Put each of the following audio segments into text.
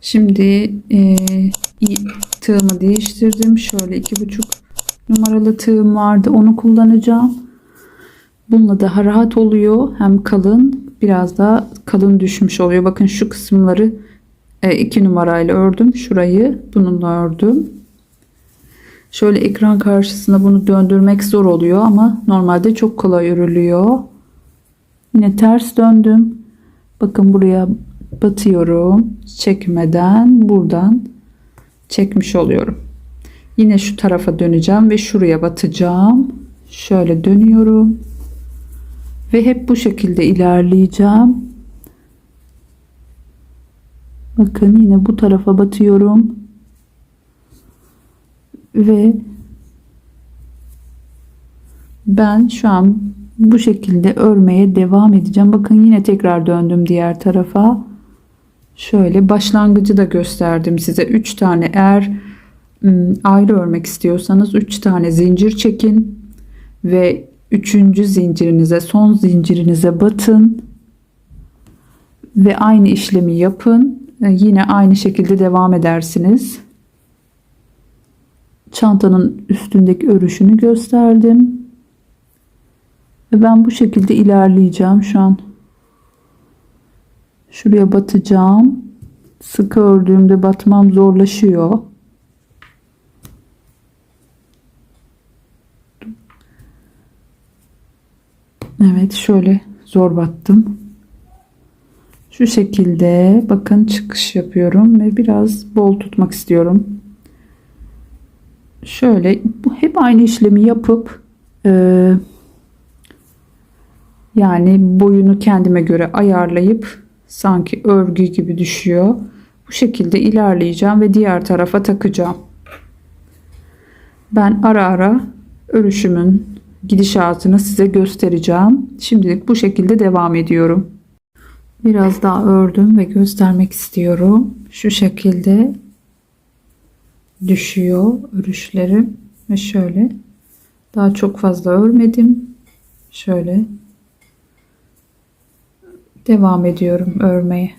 Şimdi e, tığımı değiştirdim. Şöyle iki buçuk numaralı tığım vardı. Onu kullanacağım. Bununla daha rahat oluyor. Hem kalın biraz daha kalın düşmüş oluyor. Bakın şu kısımları e, iki numarayla ördüm. Şurayı bununla ördüm. Şöyle ekran karşısında bunu döndürmek zor oluyor ama normalde çok kolay örülüyor. Yine ters döndüm. Bakın buraya batıyorum. Çekmeden buradan çekmiş oluyorum. Yine şu tarafa döneceğim ve şuraya batacağım. Şöyle dönüyorum. Ve hep bu şekilde ilerleyeceğim. Bakın yine bu tarafa batıyorum. Ve ben şu an bu şekilde örmeye devam edeceğim. Bakın yine tekrar döndüm diğer tarafa. Şöyle başlangıcı da gösterdim size. 3 tane eğer ayrı örmek istiyorsanız 3 tane zincir çekin ve 3. zincirinize son zincirinize batın ve aynı işlemi yapın. E, Yine aynı şekilde devam edersiniz. Çantanın üstündeki örüşünü gösterdim. Ve ben bu şekilde ilerleyeceğim şu an. Şuraya batacağım. Sıkı ördüğümde batmam zorlaşıyor. Evet şöyle zor battım. Şu şekilde bakın çıkış yapıyorum ve biraz bol tutmak istiyorum. Şöyle bu hep aynı işlemi yapıp e, yani boyunu kendime göre ayarlayıp sanki örgü gibi düşüyor. Bu şekilde ilerleyeceğim ve diğer tarafa takacağım. Ben ara ara örüşümün gidişatını size göstereceğim. Şimdilik bu şekilde devam ediyorum. Biraz daha ördüm ve göstermek istiyorum. Şu şekilde düşüyor örüşlerim ve şöyle daha çok fazla örmedim. Şöyle devam ediyorum örmeye.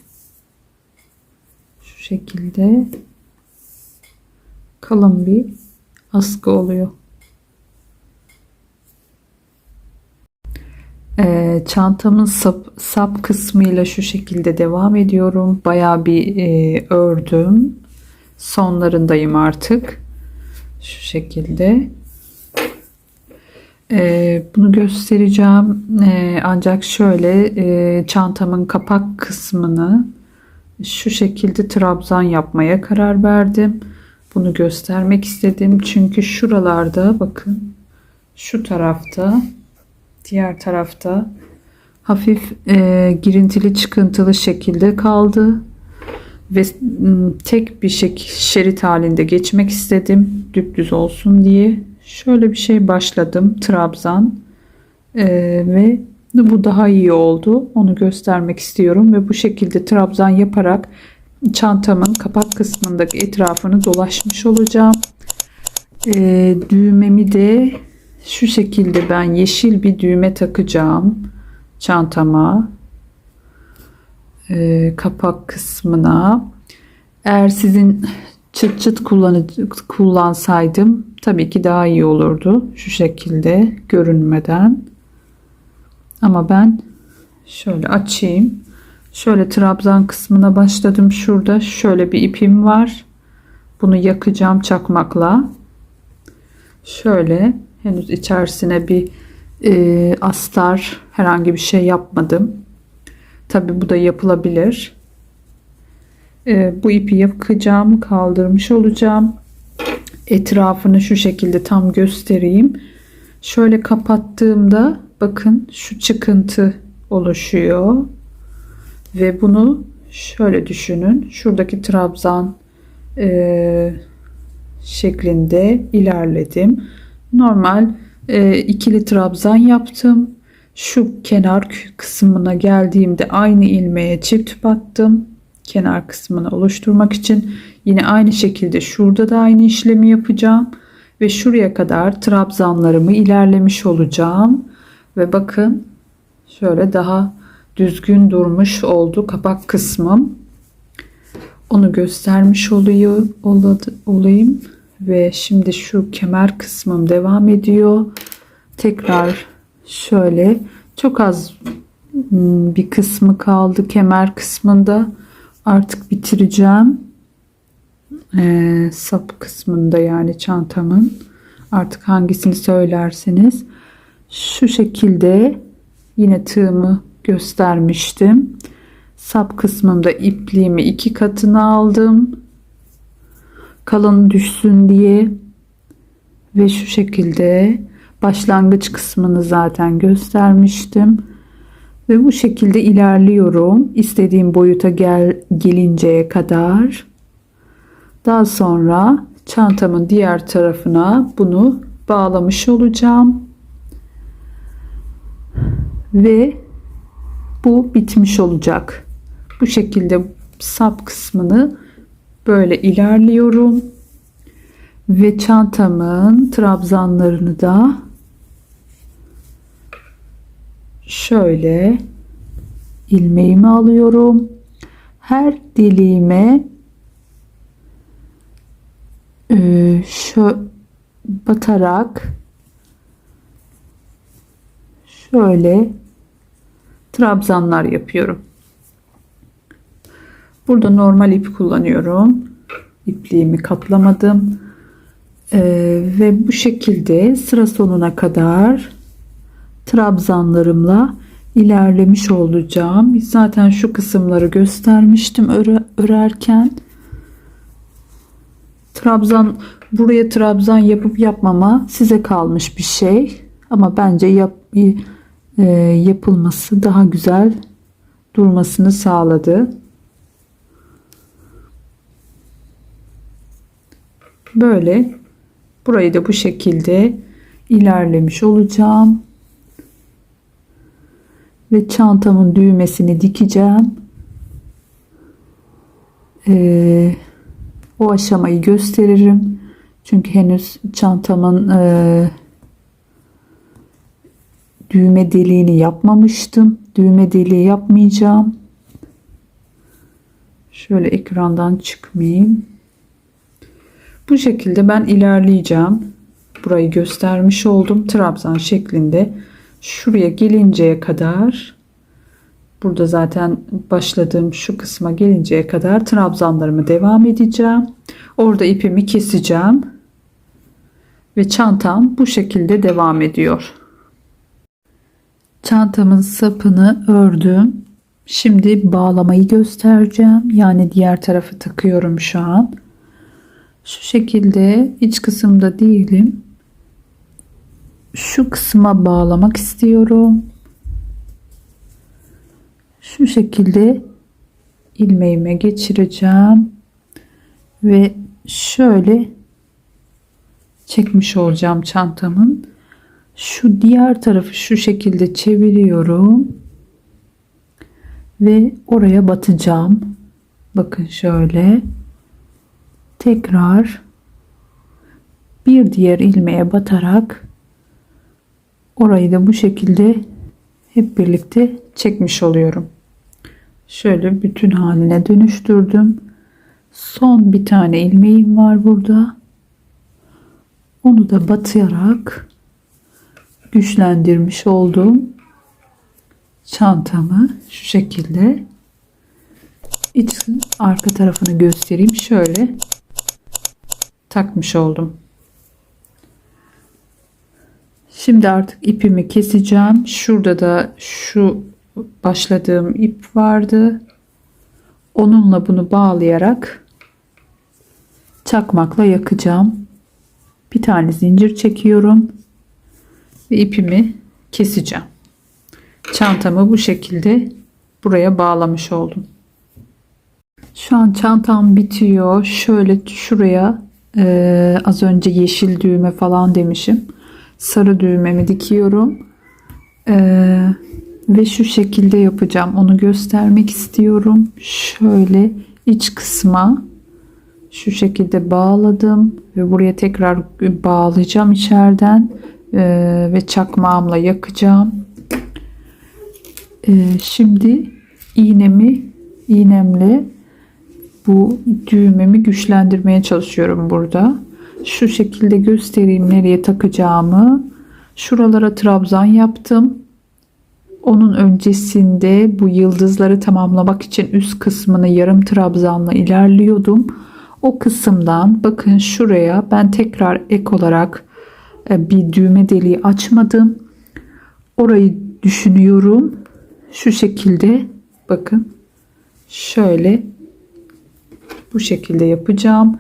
Şu şekilde kalın bir askı oluyor. Ee, çantamın sap, sap kısmıyla şu şekilde devam ediyorum. Bayağı bir e, ördüm. Sonlarındayım artık. Şu şekilde. Ee, bunu göstereceğim. Ee, ancak şöyle e, çantamın kapak kısmını şu şekilde trabzan yapmaya karar verdim. Bunu göstermek istedim. Çünkü şuralarda bakın şu tarafta diğer tarafta hafif e, girintili çıkıntılı şekilde kaldı ve tek bir şerit halinde geçmek istedim düpdüz olsun diye şöyle bir şey başladım trabzan E, ve bu daha iyi oldu. Onu göstermek istiyorum ve bu şekilde trabzan yaparak çantamın kapak kısmındaki etrafını dolaşmış olacağım. E, düğmemi de şu şekilde ben yeşil bir düğme takacağım çantama Ee, kapak kısmına. Eğer sizin çıt çıt kullansaydım tabii ki daha iyi olurdu şu şekilde görünmeden. Ama ben şöyle açayım. Şöyle trabzan kısmına başladım. Şurada şöyle bir ipim var. Bunu yakacağım çakmakla. Şöyle henüz içerisine bir e, astar herhangi bir şey yapmadım. Tabi bu da yapılabilir. E, bu ipi yakacağım, kaldırmış olacağım. Etrafını şu şekilde tam göstereyim. Şöyle kapattığımda bakın şu çıkıntı oluşuyor. Ve bunu şöyle düşünün. Şuradaki trabzan e, şeklinde ilerledim. Normal e, ikili trabzan yaptım. Şu kenar kısmına geldiğimde aynı ilmeğe çift battım. Kenar kısmını oluşturmak için yine aynı şekilde şurada da aynı işlemi yapacağım ve şuraya kadar trabzanlarımı ilerlemiş olacağım. Ve bakın şöyle daha düzgün durmuş oldu kapak kısmım. Onu göstermiş oluyor olayım ve şimdi şu kemer kısmım devam ediyor. Tekrar şöyle çok az hmm, bir kısmı kaldı kemer kısmında. Artık bitireceğim. Ee, sap kısmında yani çantamın. Artık hangisini söylerseniz. Şu şekilde yine tığımı göstermiştim. Sap kısmında ipliğimi iki katına aldım. Kalın düşsün diye. Ve şu şekilde başlangıç kısmını zaten göstermiştim. Ve bu şekilde ilerliyorum. İstediğim boyuta gel, gelinceye kadar. Daha sonra çantamın diğer tarafına bunu bağlamış olacağım. Ve bu bitmiş olacak. Bu şekilde sap kısmını böyle ilerliyorum. Ve çantamın trabzanlarını da şöyle ilmeğimi alıyorum. Her deliğime e, şu batarak şöyle trabzanlar yapıyorum. Burada normal ip kullanıyorum. İpliğimi katlamadım. Ee, ve bu şekilde sıra sonuna kadar trabzanlarımla ilerlemiş olacağım. Zaten şu kısımları göstermiştim öre, örerken. Trabzan buraya trabzan yapıp yapmama size kalmış bir şey. Ama bence yap, e, yapılması daha güzel durmasını sağladı. Böyle burayı da bu şekilde ilerlemiş olacağım. Ve çantamın düğmesini dikeceğim. Ee, o aşamayı gösteririm. Çünkü henüz çantamın e, düğme deliğini yapmamıştım. Düğme deliği yapmayacağım. Şöyle ekrandan çıkmayayım. Bu şekilde ben ilerleyeceğim. Burayı göstermiş oldum. Trabzan şeklinde. Şuraya gelinceye kadar burada zaten başladığım şu kısma gelinceye kadar trabzanlarımı devam edeceğim. Orada ipimi keseceğim. Ve çantam bu şekilde devam ediyor. Çantamın sapını ördüm. Şimdi bağlamayı göstereceğim. Yani diğer tarafı takıyorum şu an. Şu şekilde iç kısımda değilim. Şu kısma bağlamak istiyorum. Şu şekilde ilmeğime geçireceğim. Ve şöyle çekmiş olacağım çantamın. Şu diğer tarafı şu şekilde çeviriyorum. Ve oraya batacağım. Bakın şöyle tekrar bir diğer ilmeğe batarak orayı da bu şekilde hep birlikte çekmiş oluyorum. Şöyle bütün haline dönüştürdüm. Son bir tane ilmeğim var burada. Onu da batarak güçlendirmiş oldum. Çantamı şu şekilde iç arka tarafını göstereyim. Şöyle takmış oldum. Şimdi artık ipimi keseceğim. Şurada da şu başladığım ip vardı. Onunla bunu bağlayarak çakmakla yakacağım. Bir tane zincir çekiyorum ve ipimi keseceğim. Çantamı bu şekilde buraya bağlamış oldum. Şu an çantam bitiyor. Şöyle şuraya ee, az önce yeşil düğme falan demişim. Sarı düğmemi dikiyorum. Ee, ve şu şekilde yapacağım. Onu göstermek istiyorum. Şöyle iç kısma şu şekilde bağladım ve buraya tekrar bağlayacağım içeriden ee, ve çakmağımla yakacağım. Ee, şimdi iğnemi iğnemle bu düğmemi güçlendirmeye çalışıyorum burada. Şu şekilde göstereyim nereye takacağımı. Şuralara trabzan yaptım. Onun öncesinde bu yıldızları tamamlamak için üst kısmını yarım trabzanla ilerliyordum. O kısımdan bakın şuraya ben tekrar ek olarak e, bir düğme deliği açmadım. Orayı düşünüyorum. Şu şekilde bakın şöyle bu şekilde yapacağım.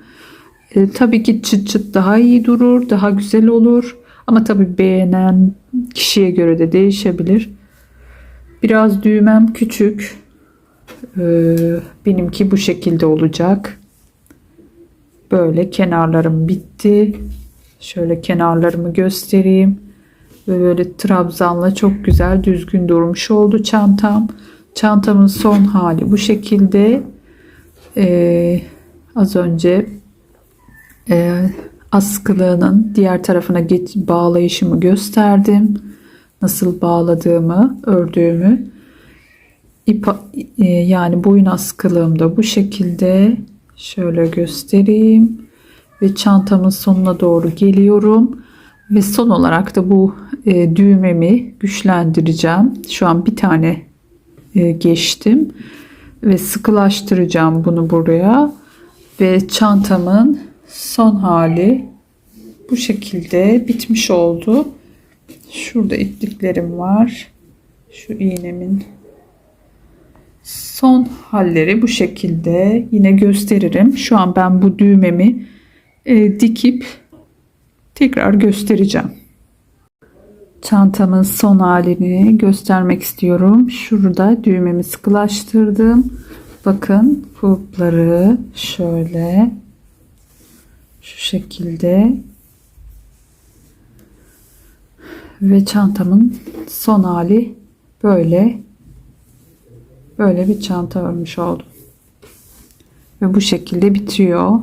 E, tabii ki çıt çıt daha iyi durur, daha güzel olur. Ama tabii beğenen kişiye göre de değişebilir. Biraz düğmem küçük. Ee, benimki bu şekilde olacak. Böyle kenarlarım bitti. Şöyle kenarlarımı göstereyim. Böyle trabzanla çok güzel düzgün durmuş oldu çantam. Çantamın son hali bu şekilde. Ee, az önce e, askılığının diğer tarafına geç, bağlayışımı gösterdim. Nasıl bağladığımı, ördüğümü. İp, e, yani boyun askılığım da bu şekilde. Şöyle göstereyim. Ve çantamın sonuna doğru geliyorum. Ve son olarak da bu e, düğmemi güçlendireceğim. Şu an bir tane e, geçtim. Ve sıkılaştıracağım bunu buraya. Ve çantamın son hali bu şekilde bitmiş oldu. Şurada ipliklerim var. Şu iğnemin son halleri bu şekilde. Yine gösteririm. Şu an ben bu düğmemi e, dikip tekrar göstereceğim. Çantamın son halini göstermek istiyorum. Şurada düğmemi sıkılaştırdım. Bakın kulpları şöyle şu şekilde. Ve çantamın son hali böyle. Böyle bir çanta örmüş oldum. Ve bu şekilde bitiyor.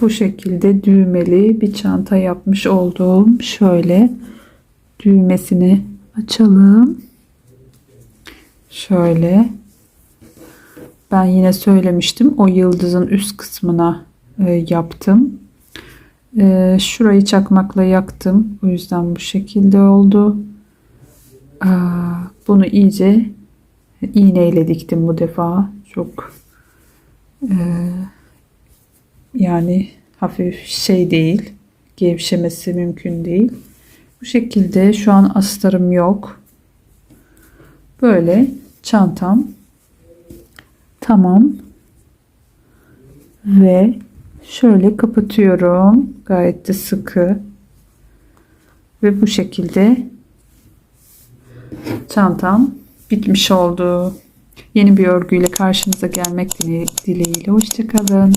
Bu şekilde düğmeli bir çanta yapmış olduğum şöyle düğmesini açalım. Şöyle ben yine söylemiştim o yıldızın üst kısmına e, yaptım. E, şurayı çakmakla yaktım. O yüzden bu şekilde oldu. Aa, bunu iyice iğneyle diktim bu defa. Çok e, yani hafif şey değil gevşemesi mümkün değil. Bu şekilde şu an astarım yok. Böyle çantam tamam. Ve şöyle kapatıyorum. Gayet de sıkı. Ve bu şekilde çantam bitmiş oldu. Yeni bir örgüyle karşınıza gelmek dileğiyle. Hoşçakalın